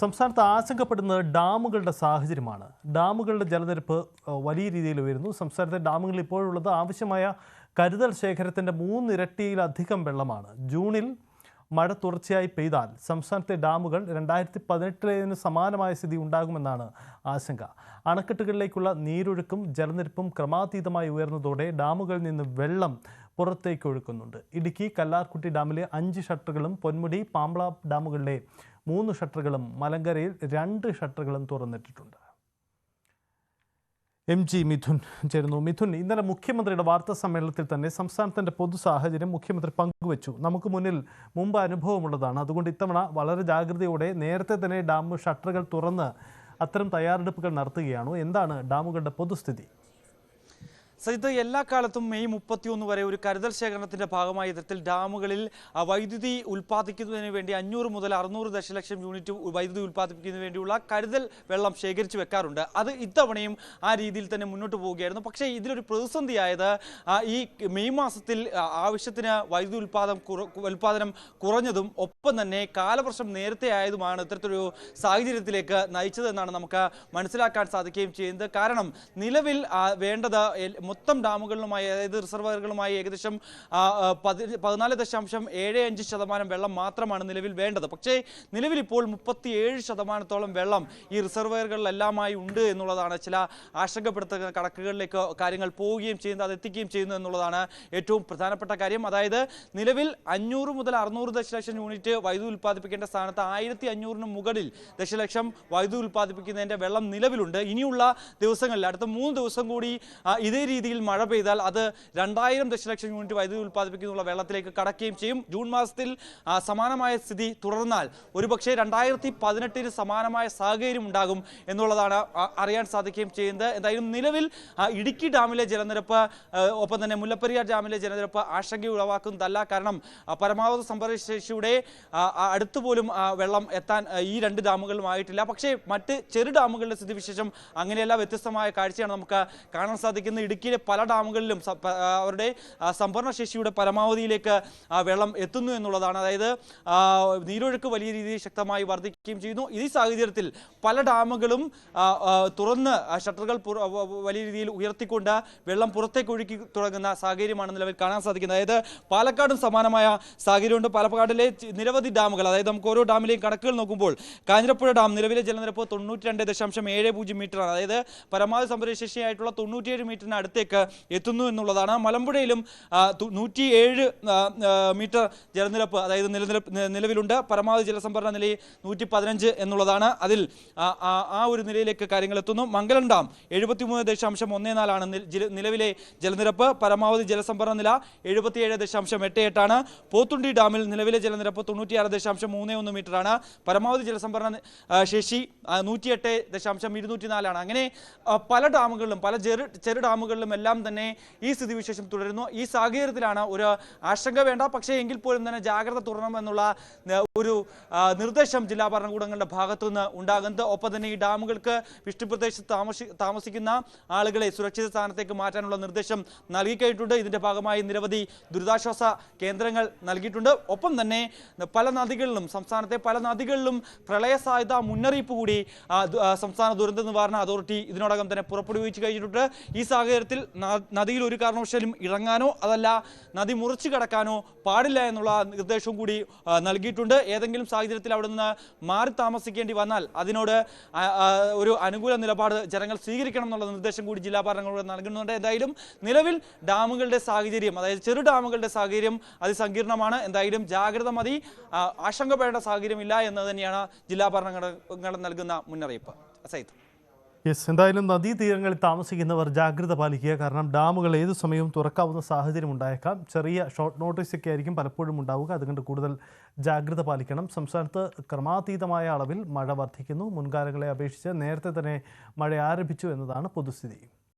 സംസ്ഥാനത്ത് ആശങ്കപ്പെടുന്നത് ഡാമുകളുടെ സാഹചര്യമാണ്. ഡാമുകളുടെ ജലനിരപ്പ് വലിയ രീതിയിൽ ഉയരുന്നു. സംസ്ഥാനത്തെ ഡാമുകളിൽ ഇപ്പോഴുള്ളത് ആവശ്യമായ കരുതൽ ശേഖരത്തിന്റെ മൂന്നിരട്ടിയിലധികം വെള്ളമാണ്. ജൂണിൽ മഴ തുടർച്ചയായി പെയ്താൽ സംസ്ഥാനത്തെ ഡാമുകൾ രണ്ടായിരത്തി പതിനെട്ടിലേതിന് സമാനമായ സ്ഥിതി ഉണ്ടാകുമെന്നാണ് ആശങ്ക. അണക്കെട്ടുകളിലേക്കുള്ള നീരൊഴുക്കും ജലനിരപ്പും ക്രമാതീതമായി ഉയർന്നതോടെ ഡാമുകളിൽ നിന്ന് വെള്ളം പുറത്തേക്ക് ഒഴുക്കുന്നുണ്ട്. ഇടുക്കി കല്ലാർകുട്ടി ഡാമിലെ അഞ്ച് ഷട്ടറുകളും പൊന്മുടി പാമ്പള ഡാമുകളിലെ മൂന്ന് ഷട്ടറുകളും മലങ്കരയിൽ രണ്ട് ഷട്ടറുകളും തുറന്നിട്ടിട്ടുണ്ട്. എം ജി മിഥുൻ ചേരുന്നു. മിഥുൻ ഇന്നലെ മുഖ്യമന്ത്രിയുടെ വാർത്താ സമ്മേളനത്തിൽ തന്നെ സംസ്ഥാനത്തിന്റെ പൊതു സാഹചര്യം മുഖ്യമന്ത്രി പങ്കുവച്ചു. നമുക്ക് മുന്നിൽ മുമ്പ് അനുഭവമുള്ളതാണ്. അതുകൊണ്ട് ഇത്തവണ വളരെ ജാഗ്രതയോടെ നേരത്തെ തന്നെ ഡാം ഷട്ടറുകൾ തുറന്ന് അത്തരം തയ്യാറെടുപ്പുകൾ നടത്തുകയാണോ. എന്താണ് ഡാമുകളുടെ പൊതുസ്ഥിതി? സജിത്ത് എല്ലാ കാലത്തും മെയ് മുപ്പത്തിയൊന്ന് വരെ ഒരു കരുതൽ ശേഖരണത്തിന്റെ ഭാഗമായി ഇത്തരത്തിൽ ഡാമുകളിൽ വൈദ്യുതി ഉൽപ്പാദിക്കുന്നതിന് വേണ്ടി അഞ്ഞൂറ് മുതൽ അറുന്നൂറ് ദശലക്ഷം യൂണിറ്റ് വൈദ്യുതി ഉൽപ്പാദിപ്പിക്കുന്നതിന് വേണ്ടിയുള്ള കരുതൽ വെള്ളം ശേഖരിച്ചു വെക്കാറുണ്ട്. അത് ഇത്തവണയും ആ രീതിയിൽ തന്നെ മുന്നോട്ട് പോവുകയായിരുന്നു. പക്ഷേ ഇതിലൊരു പ്രതിസന്ധിയായത് ഈ മെയ് മാസത്തിൽ ആവശ്യത്തിന് വൈദ്യുതി ഉൽപ്പാദനം ഉൽപ്പാദനം കുറഞ്ഞതും ഒപ്പം തന്നെ കാലവർഷം നേരത്തെ ആയതുമാണ് ഇത്തരത്തിലൊരു സാഹചര്യത്തിലേക്ക് നയിച്ചതെന്നാണ് നമുക്ക് മനസ്സിലാക്കാൻ സാധിക്കുകയും ചെയ്യുന്നത്. കാരണം നിലവിൽ വേണ്ടത് മൊത്തം ഡാമുകളിലുമായി അതായത് റിസർവറുകളുമായി ഏകദേശം പതിനാല് ദശാംശം ഏഴ് അഞ്ച് ശതമാനം വെള്ളം മാത്രമാണ് നിലവിൽ വേണ്ടത്. പക്ഷേ നിലവിൽ ഇപ്പോൾ മുപ്പത്തിയേഴ് ശതമാനത്തോളം വെള്ളം ഈ റിസർവറുകളിലെല്ലാമായി ഉണ്ട് എന്നുള്ളതാണ്. ചില ആശങ്കപ്പെടുത്തുന്ന കണക്കുകളിലേക്ക് കാര്യങ്ങൾ പോവുകയും ചെയ്യുന്നത് അത് എത്തിക്കുകയും ചെയ്യുന്നു എന്നുള്ളതാണ് ഏറ്റവും പ്രധാനപ്പെട്ട കാര്യം. അതായത് നിലവിൽ അഞ്ഞൂറ് മുതൽ അറുന്നൂറ് ദശലക്ഷം യൂണിറ്റ് വൈദ്യുതി ഉൽപ്പാദിപ്പിക്കേണ്ട സ്ഥാനത്ത് ആയിരത്തി അഞ്ഞൂറിന് മുകളിൽ ദശലക്ഷം വൈദ്യുതി ഉൽപ്പാദിപ്പിക്കുന്നതിന്റെ വെള്ളം നിലവിലുണ്ട്. ഇനിയുള്ള ദിവസങ്ങളിൽ അടുത്ത മൂന്ന് ദിവസം കൂടി ഇതേ രീതിയിൽ മഴ പെയ്താൽ അത് രണ്ടായിരം ദശലക്ഷം യൂണിറ്റ് വൈദ്യുതി ഉൽപ്പാദിപ്പിക്കുന്ന വെള്ളത്തിലേക്ക് കടക്കുകയും ചെയ്യും. ജൂൺ മാസത്തിൽ സമാനമായ സ്ഥിതി തുടർന്നാൽ ഒരുപക്ഷെ രണ്ടായിരത്തി പതിനെട്ടിന് സമാനമായ സാഹചര്യം ഉണ്ടാകും എന്നുള്ളതാണ് അറിയാൻ സാധിക്കുകയും ചെയ്യുന്നത്. എന്തായാലും നിലവിൽ ഇടുക്കി ഡാമിലെ ജലനിരപ്പ് ഒപ്പം തന്നെ മുല്ലപ്പെരിയാർ ഡാമിലെ ജലനിരപ്പ് ആശങ്ക ഉളവാക്കുന്നതല്ല കാരണം പരമാവധി സംഭരണശേഷിയുടെ ആ, ആ, അടുത്ത് പോലും വെള്ളം എത്താൻ ഈ രണ്ട് ഡാമുകളുമായിട്ടില്ല പക്ഷേ മറ്റ് ചെറു ഡാമുകളുടെ സ്ഥിതിവിശേഷം അങ്ങനെയല്ല വ്യത്യസ്തമായ കാഴ്ചയാണ് നമുക്ക് കാണാൻ സാധിക്കുന്നത്. ഇടുക്കിയിലെ പല ഡാമുകളിലും അവരുടെ സംഭരണ ശേഷിയുടെ പരമാവധിയിലേക്ക് വെള്ളം എത്തുന്നു എന്നുള്ളതാണ്. അതായത് നീരൊഴുക്ക് വലിയ രീതിയിൽ ശക്തമായി വർദ്ധിക്കുകയും ചെയ്യുന്നു. ഈ സാഹചര്യത്തിൽ പല ഡാമുകളും തുറന്ന് ഷട്ടറുകൾ വലിയ രീതിയിൽ ഉയർത്തിക്കൊണ്ട് വെള്ളം പുറത്തേക്ക് ഒഴുക്കി തുടങ്ങുന്ന സാഹചര്യമാണ് നിലവിൽ കാണാൻ സാധിക്കുന്നത്. അതായത് പാലക്കാടും സമാനമായ സാഹചര്യമുണ്ട്. പാലക്കാടിലെ നിരവധി ഡാമുകൾ അതായത് നമുക്ക് ഓരോ ഡാമിലെയും കണക്കുകൾ നോക്കുമ്പോൾ കാഞ്ഞിരപ്പുഴ ഡാം നിലവിലെ ജലനിരപ്പ് തൊണ്ണൂറ്റി രണ്ട് ദശാംശം ഏഴ് പൂജ്യം മീറ്ററാണ്. അതായത് പരമാവധി സംഭരണശേഷിയായിട്ടുള്ള തൊണ്ണൂറ്റിയേഴ് മീറ്ററിന് അടുത്തേക്ക് എത്തുന്നു എന്നുള്ളതാണ്. മലമ്പുഴയിലും നൂറ്റി ഏഴ് മീറ്റർ ജലനിരപ്പ് അതായത് നിലനിരപ്പ് നിലവിലുണ്ട്. പരമാവധി ജലസംഭരണ നില നൂറ്റി പതിനഞ്ച് എന്നുള്ളതാണ്. അതിൽ ആ, ഒരു നിലയിലേക്ക് കാര്യങ്ങൾ എത്തുന്നു. മംഗലം ഡാം എഴുപത്തിമൂന്ന് ദശാംശം ഒന്നേ നാലാണ് നിലവിലെ ജലനിരപ്പ്. പരമാവധി ജലസംഭരണ നില എഴുപത്തിയേഴ് ദശാംശം എട്ട് എട്ടാണ്. പോത്തുണ്ടി ഡാമിൽ നിലവിലെ ജലനിരപ്പ് തൊണ്ണൂറ്റിയാറ് ദശാംശം മൂന്ന് ഒന്ന് മീറ്ററാണ്. പരമാവധി ജലസംഭരണ ശേഷി നൂറ്റിയെട്ട് ദശാംശം ഇരുന്നൂറ്റി നാലാണ് അങ്ങനെ പല ഡാമുകളിലും പല ചെറു ചെറു ഡാമുകളിലും എല്ലാം തന്നെ ഈ സ്ഥിതിവിശേഷം തുടരുന്നു. ഈ സാഹചര്യത്തിലാണ് ഒരു ആശങ്ക വേണ്ട. പക്ഷേ എങ്കിൽ പോലും തന്നെ ജാഗ്രത തുടരണമെന്നുള്ള ഒരു നിർദ്ദേശം ജില്ലാ ഭരണകൂടങ്ങളുടെ ഭാഗത്തുനിന്ന് ഉണ്ടാകുന്നത്. ഒപ്പം തന്നെ ഈ ഡാമുകൾക്ക് വിഷ്ണുപ്രദേശത്ത് താമസി താമസിക്കുന്ന ആളുകളെ സുരക്ഷിത സ്ഥാനത്തേക്ക് മാറ്റാനുള്ള നിർദ്ദേശം നൽകിക്കഴിഞ്ഞിട്ടുണ്ട്. ഇതിന്റെ ഭാഗമായി നിരവധി ദുരിതാശ്വാസ കേന്ദ്രങ്ങൾ നൽകിയിട്ടുണ്ട്. ഒപ്പം തന്നെ പല നദികളിലും സംസ്ഥാനത്തെ പല നദികളിലും പ്രളയ സാധ്യത മുന്നറിയിപ്പ് കൂടി സംസ്ഥാന ദുരന്ത നിവാരണ അതോറിറ്റി ഇതിനോടകം തന്നെ പുറപ്പെടുവിച്ചു കഴിഞ്ഞിട്ടുണ്ട്. ഈ സാഹചര്യത്തിൽ ന- നദിയിൽ ഒരു കാരണവശാലും ഇറങ്ങാനോ അതല്ല നദി മുറിച്ചു കടക്കാനോ പാടില്ല എന്നുള്ള നിർദ്ദേശവും കൂടി നൽകിയിട്ടുണ്ട്. ഏതെങ്കിലും സാഹചര്യത്തിൽ അവിടെ നിന്ന് മാറി താമസിക്കേണ്ടി വന്നാൽ അതിനോട് ഒരു അനുകൂല നിലപാട് ജനങ്ങൾ സ്വീകരിക്കണം എന്നുള്ള നിർദ്ദേശം കൂടി ജില്ലാ ഭരണകൂടം നൽകുന്നുണ്ട്. എന്തായാലും നിലവിൽ ഡാമുകളുടെ സാഹചര്യം അതായത് ചെറു ഡാമുകളുടെ സാഹചര്യം അതിസങ്കീർണമാണ്. എന്തായാലും ജാഗ്രത മതി. ആശങ്കപ്പെടേണ്ട സാഹചര്യമില്ല എന്ന് തന്നെയാണ് ജില്ലാ ഭരണകൂടങ്ങൾ നൽകുന്ന മുന്നറിയിപ്പ്. സൈത്ത് യെസ് എന്തായാലും നദീതീരങ്ങളിൽ താമസിക്കുന്നവർ ജാഗ്രത പാലിക്കുക. കാരണം ഡാമുകൾ ഏതു സമയവും തുറക്കാവുന്ന സാഹചര്യം ഉണ്ടായേക്കാം. ചെറിയ ഷോർട്ട് നോട്ടീസൊക്കെ ആയിരിക്കും പലപ്പോഴും ഉണ്ടാവുക. അതുകൊണ്ട് കൂടുതൽ ജാഗ്രത പാലിക്കണം. സംസ്ഥാനത്ത് ക്രമാതീതമായ അളവിൽ മഴ വർദ്ധിക്കുന്നു. മുൻകാലങ്ങളെ അപേക്ഷിച്ച് നേരത്തെ തന്നെ മഴ ആരംഭിച്ചു എന്നതാണ് പൊതുസ്ഥിതി.